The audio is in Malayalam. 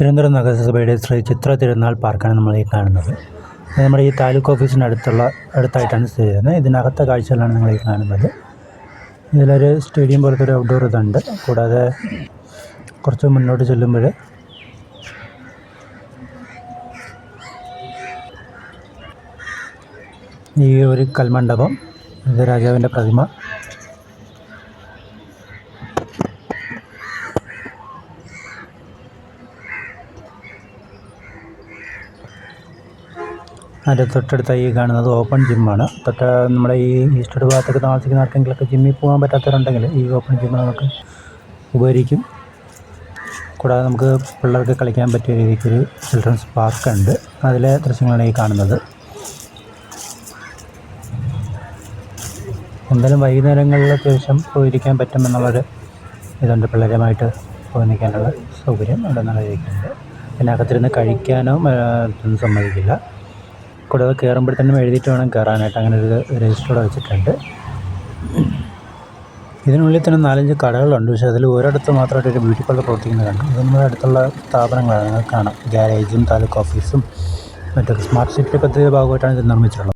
തിരുവനന്തപുരം നഗരസഭയുടെ ശ്രീ ചിത്ര തിരുനാൾ പാർക്കാണ് നമ്മൾ ഈ കാണുന്നത്. നമ്മുടെ ഈ താലൂക്ക് ഓഫീസിന് അടുത്തുള്ള അടുത്തായിട്ടാണ് സ്ഥിതി ചെയ്യുന്നത്. ഇതിനകത്തെ കാഴ്ചകളാണ് നിങ്ങൾ ഈ കാണുന്നത്. ഇതിലൊരു സ്റ്റേഡിയം പോലത്തെ ഒരു ഔട്ട്ഡോർ ഇതുണ്ട്. കൂടാതെ കുറച്ച് മുന്നോട്ട് ചെല്ലുമ്പോൾ ഈ ഒരു കൽമണ്ഡപം ഇത് രാജാവിന്റെ പ്രതിമ അതിന്റെ തൊട്ടടുത്ത ഈ കാണുന്നത് ഓപ്പൺ ജിമ്മാണ് തൊട്ട് നമ്മുടെ ഈ ഈസ്റ്റഡ് ഭാഗത്തൊക്കെ താമസിക്കുന്ന ആർക്കെങ്കിലൊക്കെ ജിമ്മിൽ പോകാൻ പറ്റാത്തവരുണ്ടെങ്കിൽ ഈ ഓപ്പൺ ജിമ്മ് നമുക്ക് ഉപകരിക്കും. കൂടാതെ നമുക്ക് പിള്ളേർക്ക് കളിക്കാൻ പറ്റിയ രീതിക്കൊരു ചിൽഡ്രൻസ് പാർക്ക് ഉണ്ട്. അതിലെ ദൃശ്യങ്ങളാണ് ഈ കാണുന്നത്. എന്തായാലും വൈകുന്നേരങ്ങളിൽ അത്യാവശ്യം പോയിരിക്കാൻ പറ്റുമെന്നുള്ളൊരു ഇതുണ്ട് പിള്ളേരുമായിട്ട് പോയി നിൽക്കാനുള്ള സൗകര്യം അവിടെ നൽകിയിട്ടുണ്ട് പിന്നെ അകത്തിരുന്ന് കഴിക്കാനോ സമ്മതിക്കില്ല. കൂടാതെ കയറുമ്പോഴത്തേനും എഴുതിയിട്ട് വേണം കയറാനായിട്ട് അങ്ങനെ ഒരു രജിസ്റ്റർഡ് വെച്ചിട്ടുണ്ട്. ഇതിനുള്ളിൽ തന്നെ നാലഞ്ച് കടകളുണ്ട്. പക്ഷേ അതിൽ ഒരിടത്ത് മാത്രമായിട്ട് ഒരു ബ്യൂട്ടി പാർലർ പ്രവർത്തിക്കുന്നത് കണ്ടു. ഇത് നമ്മുടെ അടുത്തുള്ള സ്ഥാപനങ്ങളാണ്. നിങ്ങൾക്ക് കാണാം. ഗ്യാരേജും താലൂക്ക് ഓഫീസും മറ്റൊക്കെ. സ്മാർട്ട് സിറ്റി പദ്ധതിയുടെ ഭാഗമായിട്ടാണ് ഇത് നിർമ്മിച്ചിട്ടുള്ളത്.